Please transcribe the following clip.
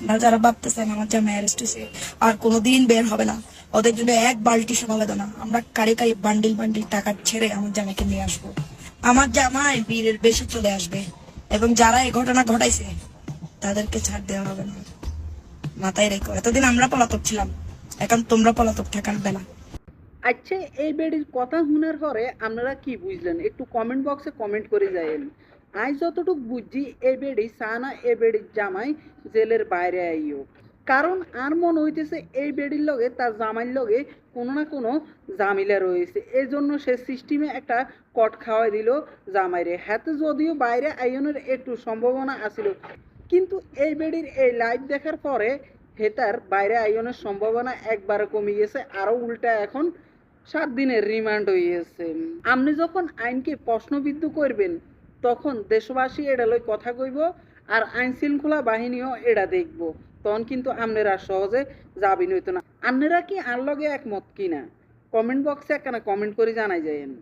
আপনারা যারা ভাবতেছেন আমার জামাই অ্যারেস্ট হয়েছে আর কোনোদিন বের হবে না। ওদের জন্য এক বালতি সমবেদনা। আমরা কারি কারি বান্ডিল বান্ডিল টাকা ছেড়ে আমার জামাইকে নিয়ে আসব। আমার জামাই বীরের বেশি চলে আসবে। এবং যারা এই ঘটনা ঘটাইছে, তাদেরকে ছাড় দেওয়া হবে না। মাথায় রেখো। এতদিন আমরা পলাতক ছিলাম। এখন তোমরা পলাতক থাকার বেলা। আচ্ছা এই বেডির কথা শুনার পরে আপনারা কি বুঝলেন? একটু কমেন্ট বক্সে কমেন্ট করে যাইন আজ যতটুকু বুঝছি এই বেডি সানা এই বেডির জামাই জেলের বাইরে আইও। কারণ আর মন হইতেছে এই বেডির লগে, তার জামাইয়ের লগে কোনো না কোনো জামিলা রয়েছে। এই জন্য সে সিস্টেমে একটা কট খাওয়াই দিল জামাইরে। হাতে যদিও বাইরে আইনের একটু সম্ভাবনা আছিল, কিন্তু এই বেডির এই লাইভ দেখার পরে হেতার বাইরে আইনের সম্ভাবনা একবারে কমে গেছে আরও উল্টা এখন সাত দিনের রিমান্ড হইয়েছে। আপনি যখন আইনকে প্রশ্নবিদ্ধ করবেন তখন দেশবাসী এটা লই কথা কইব আর আইন শৃঙ্খলা বাহিনীও এটা দেখব। তখন কিন্তু আপনারা সহজে যাবিন হইতো না। আপনারা কি আর লগে একমত কিনা? কমেন্ট বক্সে একখানা কমেন্ট করে জানাই যায়েন